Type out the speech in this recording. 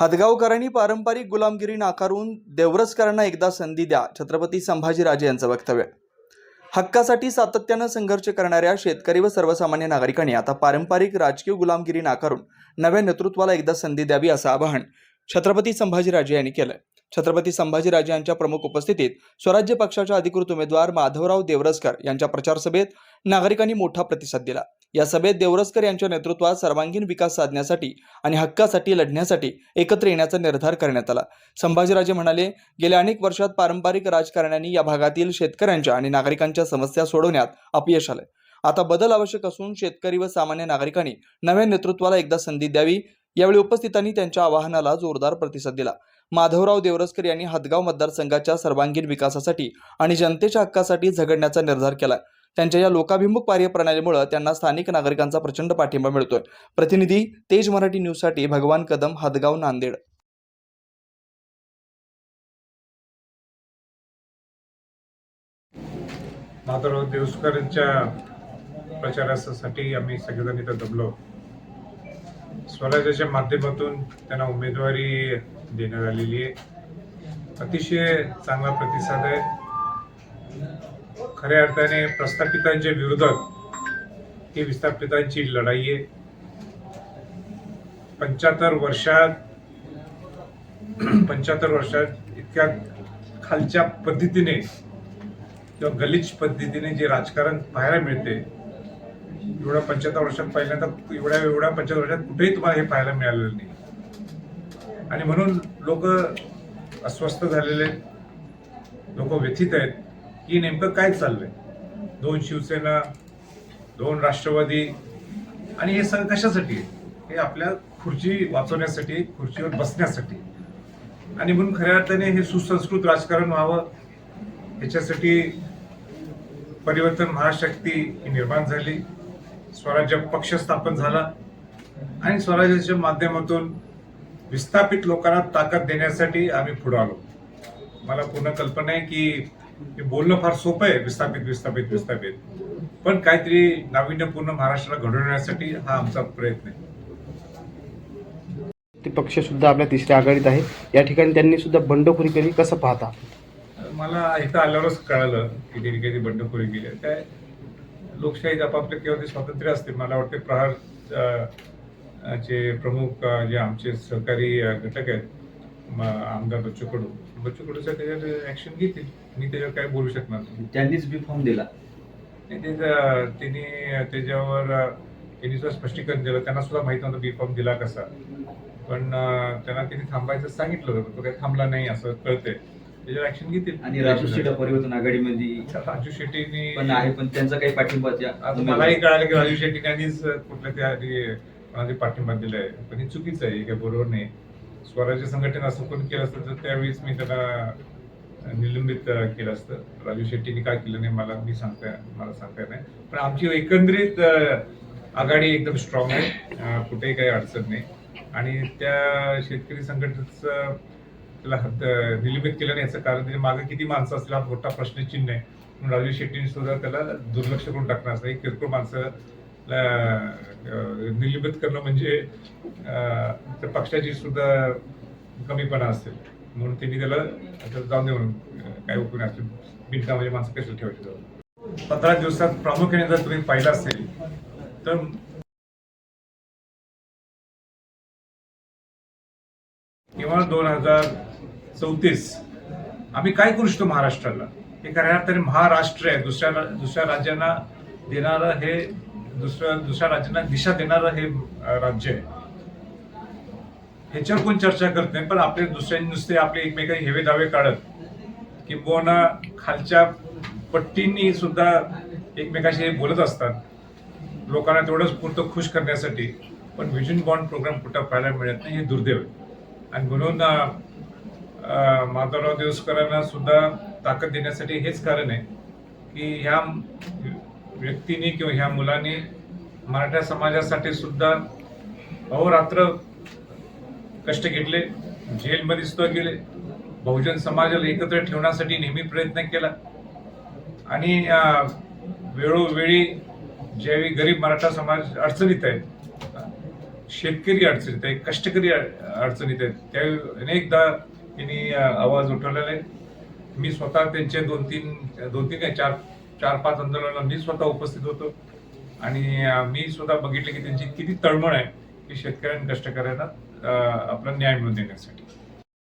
हदगावकरांनी पारंपरिक गुलामगिरी नाकारून देवरसकरांना एकदा संधी द्या छत्रपती संभाजीराजे यांचं वक्तव्य. हक्कासाठी सातत्यानं संघर्ष करणाऱ्या शेतकरी व सर्वसामान्य नागरिकांनी आता पारंपरिक राजकीय गुलामगिरी नाकारून नव्या नेतृत्वाला एकदा संधी द्यावी असं आवाहन छत्रपती संभाजीराजे यांनी केलं छत्रपती संभाजीराजे यांच्या प्रमुख उपस्थितीत स्वराज्य पक्षाच्या अधिकृत उमेदवार माधवराव देवरसकर यांच्या प्रचार सभेत नागरिकांनी मोठा प्रतिसाद दिला. या सभेत देवरसकर यांच्या नेतृत्वात सर्वांगीण विकास साधण्यासाठी आणि हक्कासाठी लढण्यासाठी एकत्र येण्याचा निर्धार करण्यात आला. संभाजीराजे म्हणाले गेल्या अनेक वर्षात पारंपरिक राजकारण्यांनी या भागातील शेतकऱ्यांच्या आणि नागरिकांच्या समस्या सोडवण्यात अपयश आलंय. आता बदल आवश्यक असून शेतकरी व सामान्य नागरिकांनी नव्या नेतृत्वाला एकदा संधी द्यावी. यावेळी उपस्थितांनी त्यांच्या आवाहनाला जोरदार प्रतिसाद दिला. माधवराव देवरसकर यांनी हदगाव मतदारसंघाच्या सर्वांगीण विकासासाठी आणि जनतेच्या हक्कासाठी झगडण्याचा निर्धार केला त्यांच्या या लोकाभिमुख कार्यप्रणालीमुळे त्यांना स्थानिक नागरिकांचा प्रचंड पाठिंबा मिळतोय. प्रतिनिधी तेज मराठी न्यूजसाठी भगवान कदम हदगाव नांदेड. माधवराव देवसकरांच्या प्रचारासाठी आम्ही सगळेजण इथं दबलो स्वराज्याच्या माध्यमातून त्यांना उमेदवारी देण्यात आलेली आहे. अतिशय चांगला प्रतिसाद आहे. खऱ्या अर्थाने प्रस्थापितांच्या विरोधात ही विस्थापितांची लढाई आहे. पंच्याहत्तर वर्षात पंच्याहत्तर वर्षात इतक्या खालच्या पद्धतीने किंवा गलिच पद्धतीने जे राजकारण पाहायला मिळते एवढ्या पंच्याहत्तर वर्षात पहिल्यांदा एवढ्या एवढ्या पंच्याहत्तर वर्षात कुठेही तुम्हाला हे पाहायला मिळालेलं नाही. आणि म्हणून लोक अस्वस्थ झालेले लोक व्यथित आहेत. की नेमकं काय चाललंय? दोन शिवसेना दोन राष्ट्रवादी आणि हे सगळं कशासाठी? हे आपल्या खुर्ची वाचवण्यासाठी खुर्चीवर बसण्यासाठी. आणि म्हणून खऱ्या अर्थाने हे सुसंस्कृत राजकारण व्हावं ह्याच्यासाठी परिवर्तन महाशक्ती ही निर्माण झाली. स्वराज्य पक्ष स्थापन झाला. आणि स्वराज्याच्या माध्यमातून विस्थापित लोकांना ताकद देण्यासाठी आम्ही पुढे आलो. मला पूर्ण कल्पना आहे की हे बोलणं फार सोपं आहे विस्थापित विस्थापित विस्थापित. पण काहीतरी नाविन्यपूर्ण महाराष्ट्राला घडवण्यासाठी हा आमचा प्रयत्न आहे. ते पक्ष सुद्धा आपल्या तिसऱ्या आघाडीत आहे. या ठिकाणी त्यांनी सुद्धा बंडखोरी केली. कसं पाहता? मला इथं आल्यावरच कळालं की त्यांनी काही बंडखोरी केली आहे. काय लोकशाहीत आपापले केव्हा ते स्वातंत्र्य असते मला वाटते प्रहार अ, चे प्रमुख अ, जे आमचे सहकारी अ, घटक आहेत आमदार बच्चू कडू बच्चू कडूचं त्याच्यावर ऍक्शन घेतील. मी त्याच्यावर काय बोलू शकणार. त्यांनीच बी फॉर्म दिला. त्यांनी त्याच्यावर त्यांनी सुद्धा स्पष्टीकरण दिलं. त्यांना सुद्धा माहीत नव्हतं बी फॉर्म दिला कसा. पण त्यांना त्यांनी थांबायचं सांगितलं होतं तो काही थांबला नाही असं कळतंय. त्याच्यावर ऍक्शन घेतील. आणि राजू शेटा परिवर्तन आघाडीमध्ये राजू शेट्टीनी पण आहे पण त्यांचा काही पाठिंबा मलाही कळालं की राजू शेट्टी यांनीच कुठल्या त्या पाठिंबा दिलाय. पण हे चुकीचं आहे हे काही बरोबर नाही. स्वराज्य संघटना असं कोणी केलं असतं तर त्यावेळेस मी त्याला निलंबित केलं असतं. राजू शेट्टीने काय केलं नाही मला मी सांगता मला सांगता येत नाही. पण आमची एकंदरीत आघाडी एकदम स्ट्रॉंग आहे. कुठेही काही अडचण नाही. आणि त्या शेतकरी संघटनेचं त्याला हद्द निलंबित केलं नाही याचं कारण त्याच्यामागे किती माणसं असतील हा मोठा प्रश्नचिन्ह आहे. म्हणून राजू शेट्टीने सुद्धा त्याला दुर्लक्ष करून टाकणार असं किरकोळ माणसं निलंबित करणं म्हणजे अं, त्या पक्षाची सुद्धा कमीपणा असेल. म्हणून त्यांनी त्याला जाऊन दे म्हणून काय उपयोग असेल बिनकामाची माणसं कशी ठेवायची जाऊन? पंधरा दिवसात प्रामुख्याने जर तुम्ही पाहिलं असेल तर किंवा दोन हजार चौतीस आम्ही काय करू शकतो महाराष्ट्राला? हे खऱ्या तरी महाराष्ट्र आहे. दुसऱ्या दुसऱ्या राज्यांना देणारं हे दुसऱ्या दुसऱ्या राज्यांना दिशा देणारं हे राज्य आहे. ह्याच्यावर कोण चर्चा करत नाही पण आपले दुसऱ्यांनी नुसते आपले एकमेकांनी हेवे दावे काढत किंबहुना खालच्या पट्टींनी सुद्धा एकमेकाशी हे बोलत असतात. लोकांना तेवढंच पुरतं खुश करण्यासाठी पण विजन बॉन्ड प्रोग्राम कुठं पाहायला मिळत नाही हे दुर्दैव आहे. आणि म्हणून माधवराव देवसकरांना सुद्धा ताकद देण्यासाठी हेच कारण आहे की ह्या व्यक्तीने किंवा ह्या मुलाने मराठा समाजासाठी सुद्धा अहोरात्र कष्ट घेतले जेलमध्ये सुद्धा गेले बहुजन समाजाला एकत्र ठेवण्यासाठी नेहमी प्रयत्न केला. आणि वेळोवेळी ज्यावेळी गरीब मराठा समाज अडचणीत आहे शेतकरी अडचणीत आहे कष्टकरी अड- अडचणीत आहेत त्यावेळी अनेकदा त्यांनी आवाज उठवलेला आहे. मी स्वतः त्यांचे दोन तीन दोन तीन काय चार चार पाच आंदोलनाला मी स्वतः उपस्थित होतो. आणि मी सुद्धा बघितलं की त्यांची किती तळमळ आहे की शेतकऱ्यांना कष्टकऱ्यांना अ, आपला न्याय मिळवून देण्यासाठी.